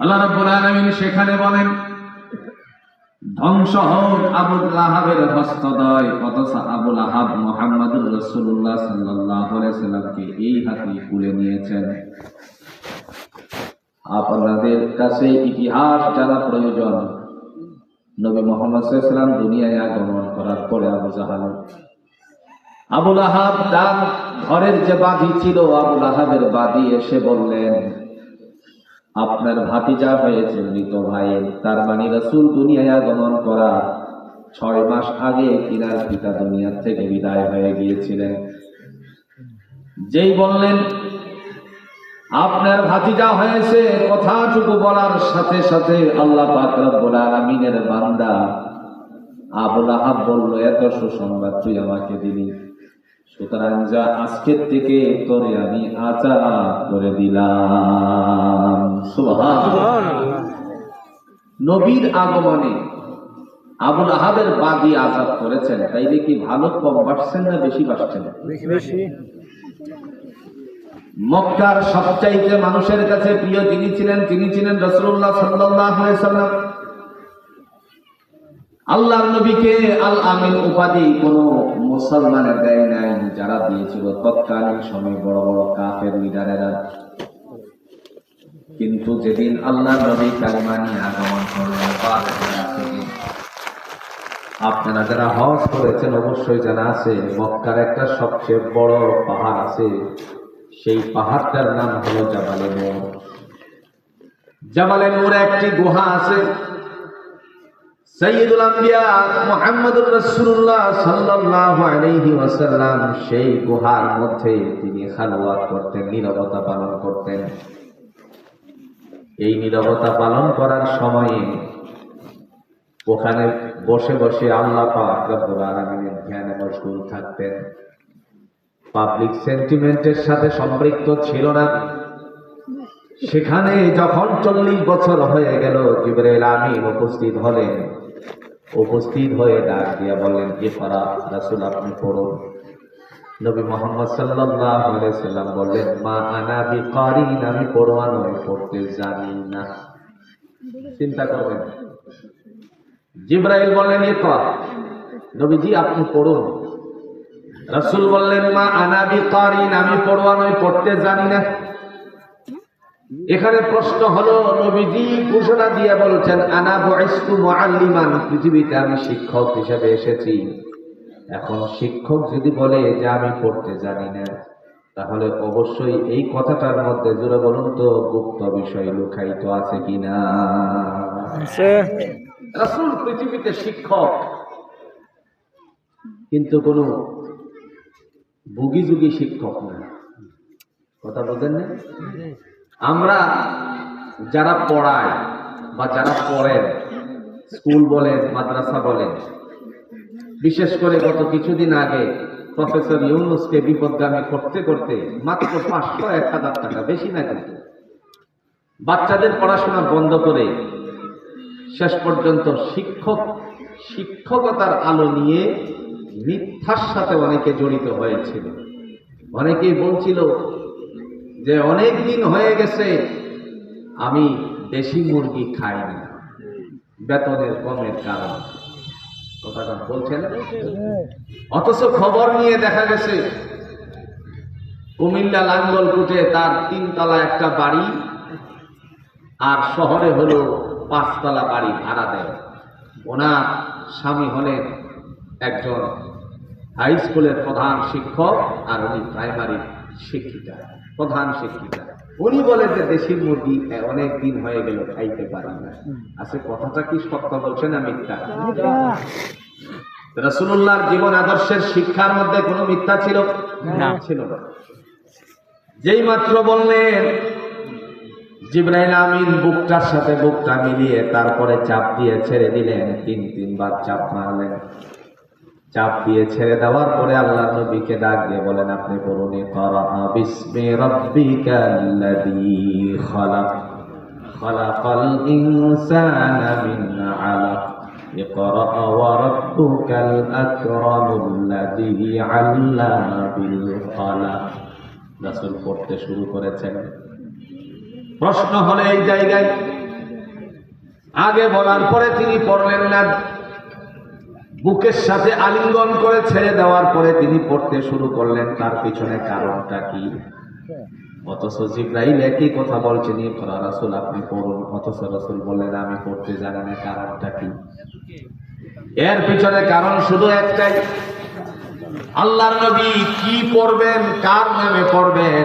আল্লাহ রাব্বুল আলামিন সেখানে বলেন, ধ্বংস হোক আবুল লাহাবের হস্তদয়, অথচ আবুল আহাব মোহাম্মদুর রসুল্লাহ সাল্লাহ সাল্লামকে এই হাতে তুলে নিয়েছেন। আপনাদের কাছে ইতিহাস জানা প্রয়োজন। নবী মোহাম্মদ সাল্লাম দুনিয়ায় আগমন করার পরে আবু জাহাল। আবুল আহাব তার ঘরের যে বাদী ছিল আবুল আহাবের বাদী এসে বললেন আপনার ভাতিজা হয়েছে মৃত ভাইয়ের তার মানে রসুল দুনিয়ায় আগমন করা ছয় মাস আগে কিনার পিতা দুনিয়ার থেকে বিদায় হয়ে গিয়েছিলেন। যেই বললেন, আপনার ভাতিজা হয়েছে কথাটুকু বলার সাথে সাথে আল্লাহ পাক রব্বুল আলামিনের বান্দা আবুল আহাব বলল, এত সুসংবাদ তুই আমাকে দিলি। সুতরাং যা আজকের থেকে তোরে আমি আচার করে দিলাম। নবীর আগমনে আবুল আহাবের বাদী আজাদ করেছেন তাইলে কি ভালো কম বাড়ছেন না বেশি বাড়ছেন? মক্কার সবচাইতে মানুষের কাছে প্রিয় যিনি ছিলেন তিনি ছিলেন রসুল্লাহ সাল্লাম আল্লাহ নবীকে আল আমিন উপাধি কোন মুসলমানের দেয় নাই যারা দিয়েছিল তৎকালীন সময় বড় বড় কাফের লিডারেরা। কিন্তু যেদিন আল্লাহ নবী কালিমা নিয়ে আগমন করলেন আপনারা যারা হজ করেছেন, অবশ্যই জানা আছে, মক্কার একটা সবচেয়ে বড় পাহাড় আছে। সেই পাহাড়টার নাম হলো জাবালে নূর জাবালে নূর একটি গুহা আছে। সৈয়দুল আম্বিয়া মুহাম্মদুর সাল্লাল্লাহু আলাইহি ওয়াসাল্লাম সেই গুহার মধ্যে তিনি খালওয়াত করতেন, নীরবতা পালন করতেন। এই নীরবতা পালন করার সময়ে ওখানে বসে বসে আল্লাহ পাক রব্বুল আলামিনের ধ্যানে মশগুল থাকতেন। পাবলিক সেন্টিমেন্টের সাথে সম্পৃক্ত ছিল না। সেখানে যখন চল্লিশ বছর হয়ে গেল, জিবরাইল আমিন উপস্থিত হলেন। উপস্থিত হয়ে ডাক দিয়া বললেন যে করা রাসুল আপনি পড়ুন নবী মোহাম্মদ আলাইহি সাল্লাম বললেন, মা আনা বিকারিন, আমি পড়োয়া নয়, পড়তে জানি না। চিন্তা করবেন। জিব্রাইল বললেন, এ নবীজি আপনি পড়ুন। রাসূল বললেন, মা আনা বিকারিন, আমি পড়োয়া নয়, পড়তে জানি না। এখানে প্রশ্ন হলো নবীজি ঘোষণা দিয়ে বলছেন আনা বয়স্কু মুআল্লিমান পৃথিবীতে আমি শিক্ষক হিসেবে এসেছি। এখন শিক্ষক যদি বলে যে আমি পড়তে জানি না তাহলে অবশ্যই এই কথাটার মধ্যে জুড়ে বলুন তো গুপ্ত বিষয় লুকায়িত আছে কিনা? রাসূল পৃথিবীতে শিক্ষক কিন্তু কোনো বুগি যুগি শিক্ষক না। কথা বলতেন না? আমরা যারা পড়ায় বা যারা পড়েন, স্কুল বলেন, মাদ্রাসা বলেন, বিশেষ করে গত কিছুদিন আগে প্রফেসর ইউনুসকে বিপদগামী করতে করতে মাত্র পাঁচশো এক হাজার টাকা, বেশি না কিন্তু। বাচ্চাদের পড়াশোনা বন্ধ করে শেষ পর্যন্ত শিক্ষক, শিক্ষকতার আলো নিয়ে মিথ্যার সাথে অনেকে জড়িত হয়েছিল। অনেকেই বলছিল যে অনেক দিন হয়ে গেছে, আমি দেশি মুরগি খাই না বেতনের কমের কারণ। কথাটা বলছেন? অথচ খবর নিয়ে দেখা গেছে, কুমিল্লা লাঙ্গলকুটে তার তিনতলা একটা বাড়ি আর শহরে হলো পাঁচতলা বাড়ি ভাড়া দেয়। ওনার স্বামী হলেন একজন হাই স্কুলের প্রধান শিক্ষক আর উনি প্রাইমারির শিক্ষিকা। প্রধান শিক্ষিকা। উনি বলে যে দেশি মুরগি অনেক দিন হয়ে গেল খাইতে পারি না। আচ্ছা কথাটা কি সত্য বলছে না মিথ্যা? রসুল্লাহর জীবন আদর্শের শিক্ষার মধ্যে কোনো মিথ্যা ছিল? না। ছিল না। যেই মাত্র বললেন জিব্রাইল আমিন বুকটার সাথে বুকটা মিলিয়ে তারপরে চাপ দিয়ে ছেড়ে দিলেন তিন তিনবার চাপ মারলেন। চাপ দিয়ে ছেড়ে দেওয়ার পরে আল্লাহ নবীকে ডাক দিয়ে বলেন আপনি বলুন ইকরা বিসমি রাব্বিকাল্লাযী খালাক খালাকাল ইনসানা মিন আলাক اقرأ وربك الأكرم الذي علم بالقلم রাসূল পড়তে শুরু করেছেন প্রশ্ন হলো এই জায়গায় আগে বলার পরে তিনি পড়লেন না বুকের সাথে আলিঙ্গন করে ছেড়ে দেওয়ার পরে তিনি পড়তে শুরু করলেন, তার পিছনে কারণটা কি? অথচ জিব্রাইল একই কথা বলছেন রাসূল, আপনি পড়ুন। অথচ রাসূল বললেন, আমি পড়তে জানি না কারণটা কি? এর পিছনে কারণ শুধু একটাই, আল্লাহর নবী কি পড়বেন, কার নামে পড়বেন?